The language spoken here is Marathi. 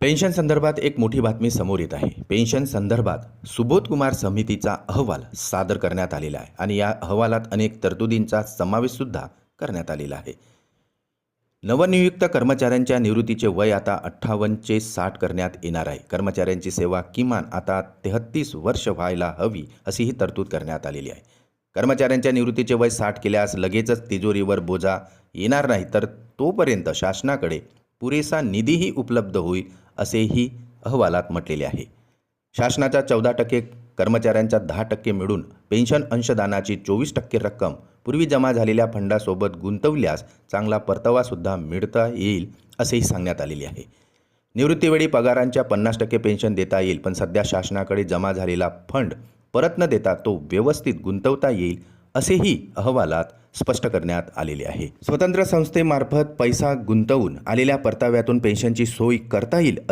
पेन्शन संदर्भात एक मोठी बातमी समोर येत आहे. पेन्शन संदर्भात सुबोध कुमार समितीचा अहवाल सादर करण्यात आलेला आहे आणि या अहवालात अनेक तरतुदींचा समावेशसुद्धा करण्यात आलेला आहे. नवनियुक्त कर्मचाऱ्यांच्या निवृत्तीचे वय आता अठ्ठावन्नचे साठ करण्यात येणार आहे. कर्मचाऱ्यांची सेवा किमान आता तेहत्तीस वर्ष व्हायला हवी अशी ही तरतूद करण्यात आलेली आहे. कर्मचाऱ्यांच्या निवृत्तीचे वय साठ केल्यास लगेचच तिजोरीवर बोजा येणार नाही तर तोपर्यंत शासनाकडे पुरेसा निधीही उपलब्ध होईल असेही अहवालात म्हटलेले आहे. शासनाच्या चौदा टक्के कर्मचाऱ्यांच्या दहा टक्के मिळून पेन्शन अंशदानाची चोवीस टक्के रक्कम पूर्वी जमा झालेल्या फंडासोबत गुंतवल्यास चांगला परतावासुद्धा मिळता येईल असेही सांगण्यात आलेले आहे. निवृत्तीवेळी पगारांच्या पन्नास टक्के पेन्शन देता येईल पण सध्या शासनाकडे जमा झालेला फंड परत न देता तो व्यवस्थित गुंतवता येईल असेही अहवालात स्पष्ट करण्यात आलेले आहे. स्वतंत्र संस्थेमार्फत पैसा गुंतवून आलेल्या परताव्यातून पेन्शनची सोय करता येईल